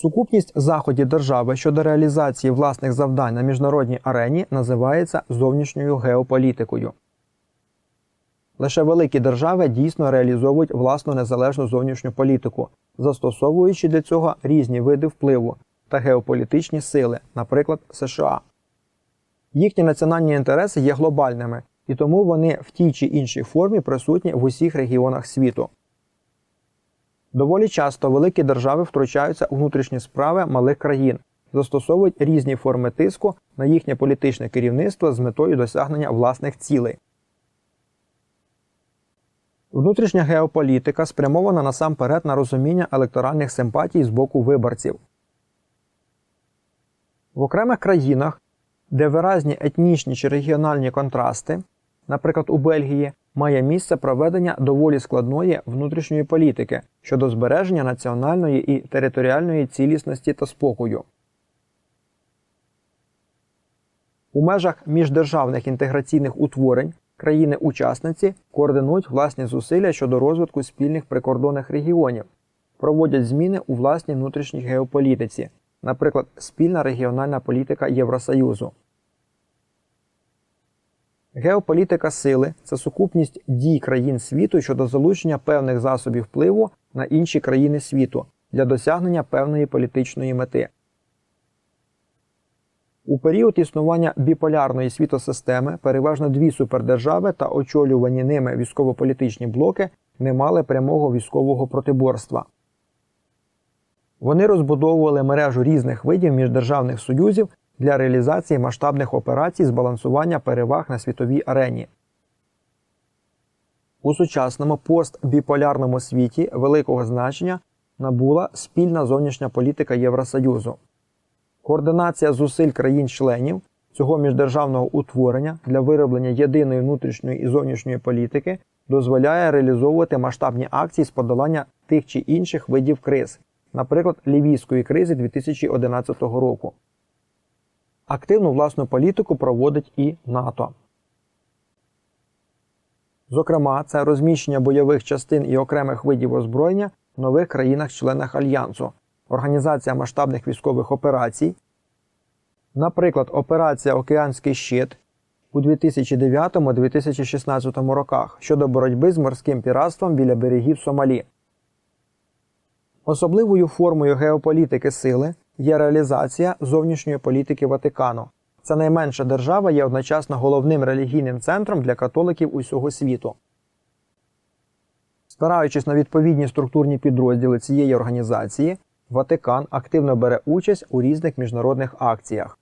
Сукупність заходів держави щодо реалізації власних завдань на міжнародній арені називається зовнішньою геополітикою. Лише великі держави дійсно реалізовують власну незалежну зовнішню політику, застосовуючи для цього різні види впливу та геополітичні сили, наприклад, США. Їхні національні інтереси є глобальними, і тому вони в тій чи іншій формі присутні в усіх регіонах світу. Доволі часто великі держави втручаються у внутрішні справи малих країн, застосовують різні форми тиску на їхнє політичне керівництво з метою досягнення власних цілей. Внутрішня геополітика спрямована насамперед на розуміння електоральних симпатій з боку виборців. В окремих країнах, де виразні етнічні чи регіональні контрасти, наприклад, у Бельгії, має місце проведення доволі складної внутрішньої політики щодо збереження національної і територіальної цілісності та спокою. У межах міждержавних інтеграційних утворень країни-учасниці координують власні зусилля щодо розвитку спільних прикордонних регіонів, проводять зміни у власній внутрішній геополітиці, наприклад, спільна регіональна політика Євросоюзу. Геополітика сили це сукупність дій країн світу щодо залучення певних засобів впливу на інші країни світу для досягнення певної політичної мети. У період існування біполярної світосистеми переважно дві супердержави та очолювані ними військово-політичні блоки не мали прямого військового протиборства. Вони розбудовували мережу різних видів міждержавних союзів для реалізації масштабних операцій з балансування переваг на світовій арені. У сучасному постбіполярному світі великого значення набула спільна зовнішня політика Євросоюзу. Координація зусиль країн-членів цього міждержавного утворення для вироблення єдиної внутрішньої і зовнішньої політики дозволяє реалізовувати масштабні акції з подолання тих чи інших видів криз, наприклад, лівійської кризи 2011 року. Активну власну політику проводить і НАТО. Зокрема, це розміщення бойових частин і окремих видів озброєння в нових країнах-членах Альянсу, організація масштабних військових операцій, наприклад, операція Океанський щит у 2009-2016 роках щодо боротьби з морським піратством біля берегів Сомалі. Особливою формою геополітики сили є реалізація зовнішньої політики Ватикану. Це найменша держава є одночасно головним релігійним центром для католиків усього світу. Спираючись на відповідні структурні підрозділи цієї організації, Ватикан активно бере участь у різних міжнародних акціях.